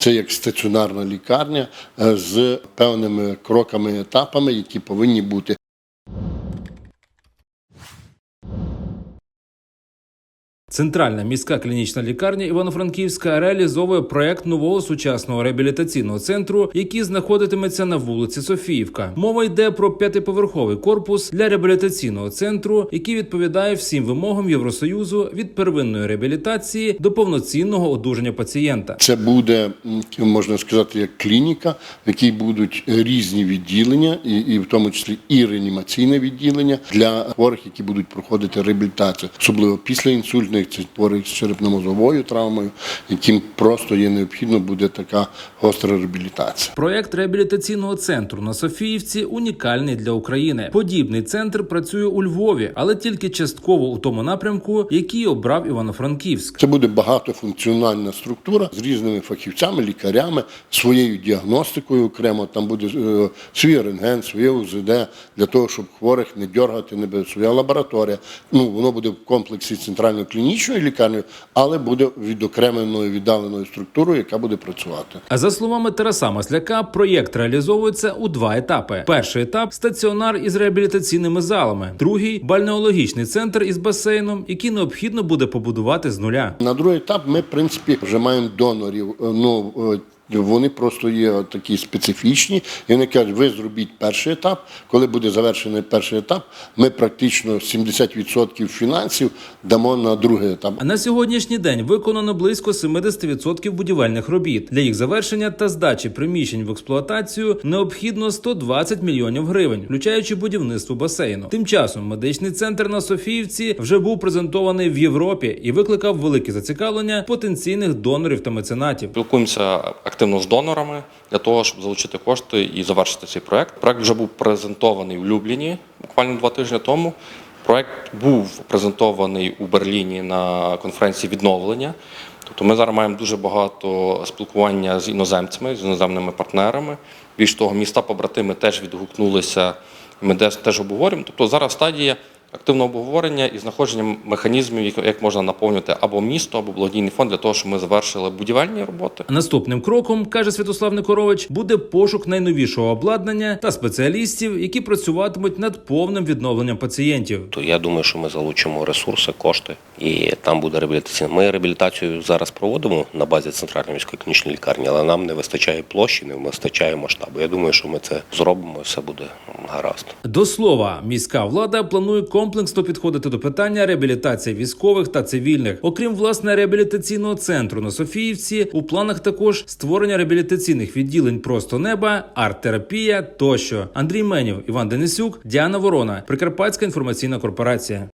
Це як стаціонарна лікарня е, з певними кроками, етапами, які повинні бути. Центральна міська клінічна лікарня Івано-Франківська реалізовує проект нового сучасного реабілітаційного центру, який знаходитиметься на вулиці Софіївка. Мова йде про п'ятиповерховий корпус для реабілітаційного центру, який відповідає всім вимогам Євросоюзу від первинної реабілітації до повноцінного одужання пацієнта. Це буде можна сказати як клініка, в якій будуть різні відділення, і, і в тому числі і реанімаційне відділення для хворих, які будуть проходити реабілітацію, особливо після інсультних, це хворих з черепно-мозовою травмою, яким просто є необхідно буде така гостра реабілітація. Проект реабілітаційного центру на Софіївці унікальний для України. Подібний центр працює у Львові, але тільки частково у тому напрямку, який обрав Івано-Франківськ. Це буде багатофункціональна структура з різними фахівцями, лікарями, своєю діагностикою окремо. Там буде е, свій рентген, своє УЗД для того, щоб хворих не дергати, не буде своя лабораторія. Ну воно буде в комплексі центральної клінічної лікарнею, але буде відокремленою віддаленою структурою, яка буде працювати. А за словами Тараса Масляка, проєкт реалізовується у два етапи: перший етап стаціонар із реабілітаційними залами, другий бальнеологічний центр із басейном, який необхідно буде побудувати з нуля. На другий етап ми, в принципі, вже маємо донорів. Е, Ну е, вони просто є такі специфічні, і вони кажуть, ви зробіть перший етап. Коли буде завершений перший етап, ми практично 70% фінансів дамо на другий етап. А на сьогоднішній день виконано близько 70% будівельних робіт. Для їх завершення та здачі приміщень в експлуатацію необхідно 120 мільйонів гривень, включаючи будівництво басейну. Тим часом медичний центр на Софіївці вже був презентований в Європі і викликав велике зацікавлення потенційних донорів та меценатів. Спілкуємося активно з донорами для того, щоб залучити кошти і завершити цей проект. Проект вже був презентований в Любліні буквально два тижні тому. Проект був презентований у Берліні на конференції відновлення. Тобто ми зараз маємо дуже багато спілкування з іноземцями, з іноземними партнерами. Більш того, міста побратими теж відгукнулися. Ми теж обговорюємо. Тобто зараз стадія активного обговорення і знаходження механізмів, як- як можна наповнювати або місто, або благодійний фонд для того, щоб ми завершили будівельні роботи. Наступним кроком, каже Святослав Никорович, буде пошук найновішого обладнання та спеціалістів, які працюватимуть над повним відновленням пацієнтів. то я думаю, що ми залучимо ресурси, кошти, і там буде реабілітація. Ми реабілітацію зараз проводимо на базі центральної міської клінічної лікарні, але нам не вистачає площі, не вистачає масштабу. Я думаю, що ми це зробимо, і все буде гаразд. До слова, міська влада планує комплексно підходити до питання реабілітації військових та цивільних. Окрім власне реабілітаційного центру на Софіївці, у планах також створення реабілітаційних відділень просто неба, арт-терапія тощо. Андрій Менів, Іван Денисюк, Діана Ворона, Прикарпатська інформаційна корпорація.